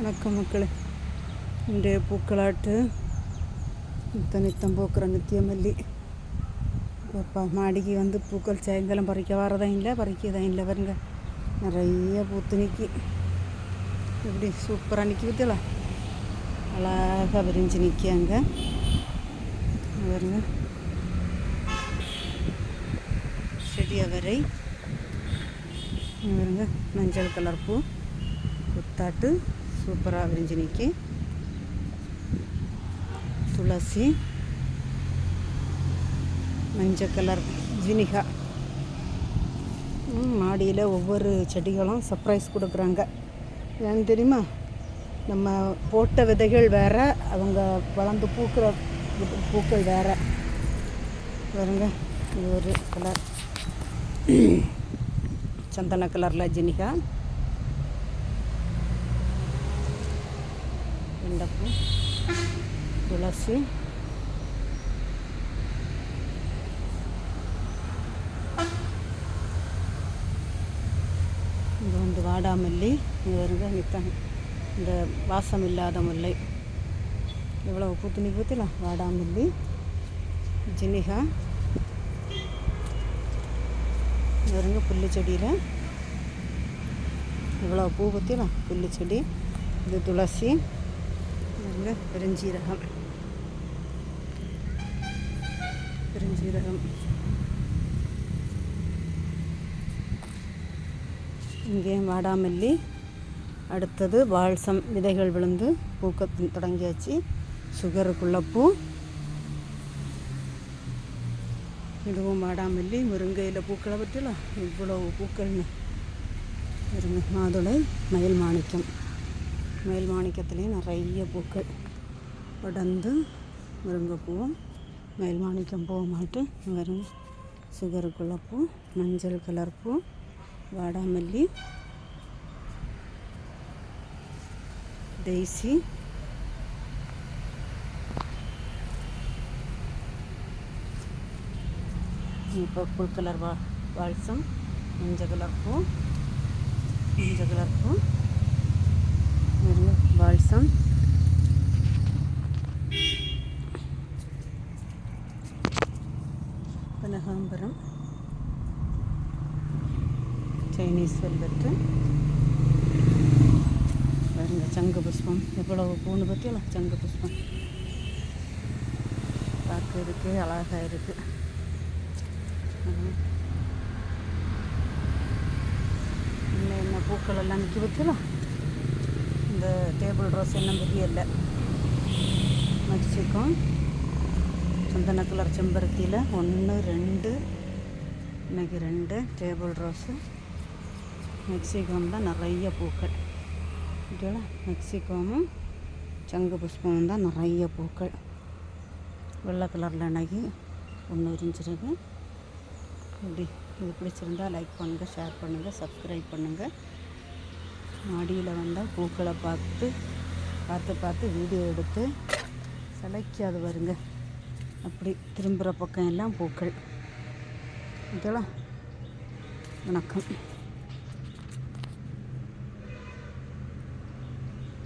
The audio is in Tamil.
வணக்கம் மக்களே. இன்றைய பூக்களாட்டு நித்த நித்தம் பூக்கிற நித்தியமல்லி. இப்போ மாடிக்கு வந்து பூக்கள் சாயங்காலம் பறிக்க வரதான் இல்லை பறிக்கதான் இல்லை பாருங்க. நிறைய பூத்து நிற்கி எப்படி சூப்பராக நிற்கி பத்தியலா அழகாக விரிஞ்சு நிற்காங்க பாருங்க. செடி அவரை. பாருங்க மஞ்சள் கலர் பூ. குத்தாட்டு சூப்பராக விரிஞ்சு நிற்கி துளசி. மஞ்சள் கலர் ஜினிகா. மாடியில் ஒவ்வொரு செடிகளும் சர்ப்ரைஸ் கொடுக்குறாங்க. ஏன்னு தெரியுமா? நம்ம போட்ட விதைகள் வேறு அவங்க வளர்ந்து பூக்கிற பூக்கள் வேறு. பாருங்க இது ஒரு கலர். சந்தன கலரில் ஜினிகா. வெண்டைப்பூ துளசி இது வந்து வாடாமல்லி இது வருங்க நிற்காங்க இந்த வாசம் இல்லாத முல்லை. எவ்வளோ பூத்து பூத்திலாம் வாடாமல்லி ஜினிகா. இது வருங்க புல்லு செடியில். இவ்வளோ பூ பற்றிலாம் புல்லு செடி இது துளசி. பாருங்க பெருஞ்சீரகம். பெருஞ்சீரகம். இங்கே வாடாமல்லி அடுத்தது பால்சம் விதைகள் விழுந்து பூக்க தொடங்கியாச்சு. சுகருக்குள்ள பூ. இதுவும் வாடாமல்லி முருங்கையில் பூக்களை பற்றிலாம் இவ்வளோ பூக்கள்னு. இருங்க மாதுளை மயில் மாணிக்கம். மேல் மாணிக்கத்துலேயும் நிறைய பூக்கள். உடந்து முருங்கைப்பூவும் மேல் மாணிக்கம் பூவுமாட்டு வரும் சுகருக்குள்ள பூ மஞ்சள் கலர் பூ வாடாமல்லி டெய்சி பர்பிள் கலர் வா வால்சம் மஞ்சள் கலர் பூ மஞ்சள் கலர் பூ. பால்சம் கனகாம்பரம் சைனீஸ் வெல்வெட்டு பாருங்க சங்கு புஷ்பம் எவ்வளவு பூன்னு பற்றியெல்லாம் சங்கு புஷ்பம் பார்க்கறதுக்கு அழகாக இருக்குது இன்னும் என்ன பூக்கள் எல்லாம் நிற்க பற்றியெல்லாம் இந்த டேபிள் ரோஸ் என்ன தெரியல மெக்சிகம் சந்தன கலர் செம்பருத்தியில் ஒன்று ரெண்டு இன்றைக்கி ரெண்டு டேபிள் ரோஸு மெக்சிகம் தான் நிறைய பூக்கள். ஓகேவா? மெக்சிகோமும் சங்கு புஷ்பமும் தான் நிறைய பூக்கள். வெள்ளை கலரில் இன்னைக்கு ஒன்று விரிஞ்சிருக்கு இப்படி இது பிடிச்சிருந்தா லைக் பண்ணுங்கள் ஷேர் பண்ணுங்கள் சப்ஸ்கிரைப் பண்ணுங்கள் மாடியில் வந்தால் பூக்களை பார்த்து பார்த்து பார்த்து வீடியோ எடுத்து சிலைக்காது வருங்க அப்படி திரும்புகிற பக்கம் எல்லாம் பூக்கள். இதெல்லாம் வணக்கம்.